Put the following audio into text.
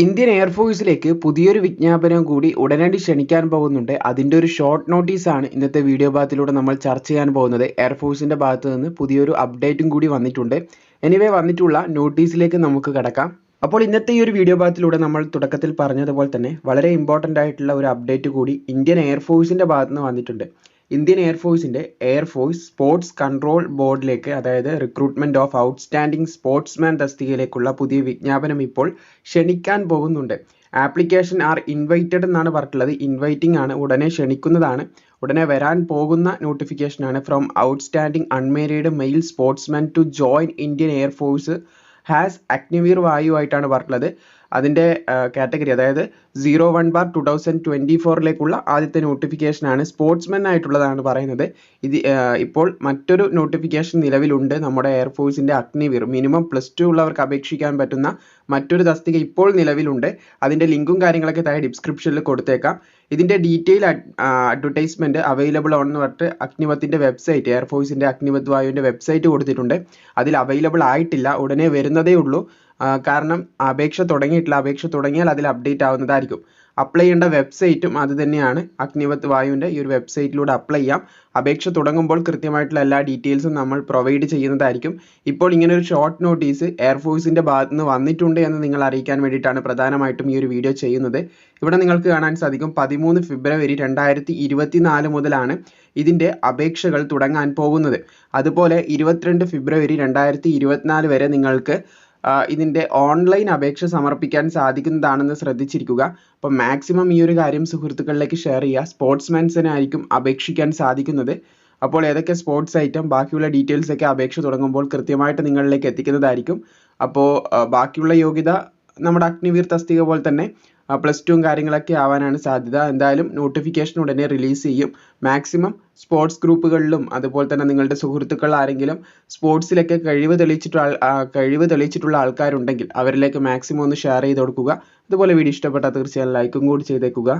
Indian എയർഫോഴ്സിലേക്ക് പുതിയൊരു വിജ്ഞാപനം കൂടി ഉടനടി ക്ഷണിക്കാൻ പോകുന്നുണ്ട്. അതിന്റെ ഒരു ഷോർട്ട് നോട്ടീസാണ് ഇന്നത്തെ വീഡിയോ ഭാഗത്തിലൂടെ നമ്മൾ ചർച്ച ചെയ്യാൻ പോകുന്നത്. എയർഫോഴ്സിന്റെ ഭാഗത്തു നിന്ന് പുതിയൊരു അപ്ഡേറ്റും കൂടി വന്നിട്ടുണ്ട്. എനിവേ വന്നിട്ടുള്ള നോട്ടീസിലേക്ക് നമുക്ക് കിടക്കാം. അപ്പോൾ ഇന്നത്തെ ഈ ഒരു വീഡിയോ ഭാഗത്തിലൂടെ നമ്മൾ തുടക്കത്തിൽ പറഞ്ഞതുപോലെ തന്നെ വളരെ ഇമ്പോർട്ടന്റ് ആയിട്ടുള്ള ഒരു അപ്ഡേറ്റ് കൂടി ഇന്ത്യൻ എയർഫോഴ്സിന്റെ ഭാഗത്ത് നിന്ന് വന്നിട്ടുണ്ട്. ഇന്ത്യൻ എയർഫോഴ്സിന്റെ എയർഫോഴ്സ് സ്പോർട്സ് കൺട്രോൾ ബോർഡിലേക്ക് അതായത് റിക്രൂട്ട്മെന്റ് ഓഫ് ഔട്ട്സ്റ്റാൻഡിംഗ് സ്പോർട്സ്മാൻ തസ്തികയിലേക്കുള്ള പുതിയ വിജ്ഞാപനം ഇപ്പോൾ ക്ഷണിക്കാൻ പോകുന്നുണ്ട്. ആപ്ലിക്കേഷൻ ആർ ഇൻവൈറ്റഡ് എന്നാണ് പറഞ്ഞിട്ടുള്ളത്. ഇൻവൈറ്റിംഗ് ആണ് ഉടനെ ക്ഷണിക്കുന്നതാണ്. ഉടനെ വരാൻ പോകുന്ന നോട്ടിഫിക്കേഷൻ ആണ് from outstanding unmarried male sportsman to join Indian air force has Agniveer Vayu ആയിട്ടാണ് പറഞ്ഞിട്ടുള്ളത്. അതിന്റെ കാറ്റഗറി അതായത് zero one bar two thousand twenty ഫോറിലേക്കുള്ള ആദ്യത്തെ നോട്ടിഫിക്കേഷനാണ് സ്പോർട്സ്മെൻ ആയിട്ടുള്ളതാണ് പറയുന്നത്. ഇത് ഇപ്പോൾ മറ്റൊരു നോട്ടിഫിക്കേഷൻ നിലവിലുണ്ട്. നമ്മുടെ എയർഫോഴ്സിന്റെ അഗ്നിവീർ മിനിമം പ്ലസ് ടു ഉള്ളവർക്ക് അപേക്ഷിക്കാൻ പറ്റുന്ന മറ്റൊരു തസ്തിക ഇപ്പോൾ നിലവിലുണ്ട്. അതിന്റെ ലിങ്കും കാര്യങ്ങളൊക്കെ താഴെ ഡിസ്ക്രിപ്ഷനിൽ കൊടുത്തേക്കാം. ഇതിന്റെ ഡീറ്റെയിൽ അഡ്വർടൈസ്മെന്റ് അവൈലബിൾ ആണെന്ന് പറഞ്ഞിട്ട് അഗ്നിവത്തിന്റെ വെബ്സൈറ്റ് എയർഫോഴ്സിന്റെ അഗ്നിവത് വായുവിന്റെ വെബ്സൈറ്റ് കൊടുത്തിട്ടുണ്ട്. അതിൽ അവൈലബിൾ ആയിട്ടില്ല. ഉടനെ വരുന്നതേ ഉള്ളൂ. കാരണം അപേക്ഷ തുടങ്ങിയിട്ടില്ല. അപേക്ഷ തുടങ്ങിയാൽ അതിൽ അപ്ഡേറ്റ് ആവുന്നതായിരിക്കും. അപ്ലൈ ചെയ്യേണ്ട വെബ്സൈറ്റും അത് തന്നെയാണ്. അഗ്നിവത് വായുവിന്റെ ഈ ഒരു വെബ്സൈറ്റിലൂടെ അപ്ലൈ ചെയ്യാം. അപേക്ഷ തുടങ്ങുമ്പോൾ കൃത്യമായിട്ടുള്ള എല്ലാ ഡീറ്റെയിൽസും നമ്മൾ പ്രൊവൈഡ് ചെയ്യുന്നതായിരിക്കും. ഇപ്പോൾ ഇങ്ങനെ ഒരു ഷോർട്ട് നോട്ടീസ് എയർഫോഴ്സിന്റെ ഭാഗത്ത് നിന്ന് വന്നിട്ടുണ്ട് എന്ന് നിങ്ങൾ അറിയിക്കാൻ വേണ്ടിയിട്ടാണ് പ്രധാനമായിട്ടും ഈ ഒരു വീഡിയോ ചെയ്യുന്നത്. ഇവിടെ നിങ്ങൾക്ക് കാണാൻ സാധിക്കും പതിമൂന്ന് ഫെബ്രുവരി രണ്ടായിരത്തി ഇരുപത്തി നാല് മുതലാണ് ഇതിന്റെ അപേക്ഷകൾ തുടങ്ങാൻ പോകുന്നത്. അതുപോലെ ഇരുപത്തിരണ്ട് ഫെബ്രുവരി രണ്ടായിരത്തി ഇരുപത്തിനാല് വരെ നിങ്ങൾക്ക് ഇതിന്റെ ഓൺലൈൻ അപേക്ഷ സമർപ്പിക്കാൻ സാധിക്കുന്നതാണെന്ന് ശ്രദ്ധിച്ചിരിക്കുക. അപ്പോൾ മാക്സിമം ഈ ഒരു കാര്യം സുഹൃത്തുക്കളിലേക്ക് ഷെയർ ചെയ്യുക. സ്പോർട്സ്മാൻസിനായിരിക്കും അപേക്ഷിക്കാൻ സാധിക്കുന്നത്. അപ്പോൾ ഏതൊക്കെ സ്പോർട്സ് ഐറ്റം ബാക്കിയുള്ള ഡീറ്റെയിൽസ് ഒക്കെ അപേക്ഷ തുടങ്ങുമ്പോൾ കൃത്യമായിട്ട് നിങ്ങളിലേക്ക് എത്തിക്കുന്നതായിരിക്കും. അപ്പോൾ ബാക്കിയുള്ള യോഗ്യത നമ്മുടെ അഗ്നിവീർ തസ്തിക പോലെ തന്നെ പ്ലസ് ടുവും കാര്യങ്ങളൊക്കെ ആവാനാണ് സാധ്യത. എന്തായാലും നോട്ടിഫിക്കേഷൻ ഉടനെ റിലീസ് ചെയ്യും. മാക്സിമം സ്പോർട്സ് ഗ്രൂപ്പുകളിലും അതുപോലെ തന്നെ നിങ്ങളുടെ സുഹൃത്തുക്കൾ ആരെങ്കിലും സ്പോർട്സിലൊക്കെ കഴിവ് തെളിയിച്ചിട്ടുള്ള കഴിവ് തെളിയിച്ചിട്ടുള്ള ആൾക്കാരുണ്ടെങ്കിൽ അവരിലേക്ക് മാക്സിമം ഒന്ന് ഷെയർ ചെയ്ത് കൊടുക്കുക. അതുപോലെ വീഡിയോ ഇഷ്ടപ്പെട്ടാൽ തീർച്ചയായും ലൈക്കും കൂടി ചെയ്തേക്കുക.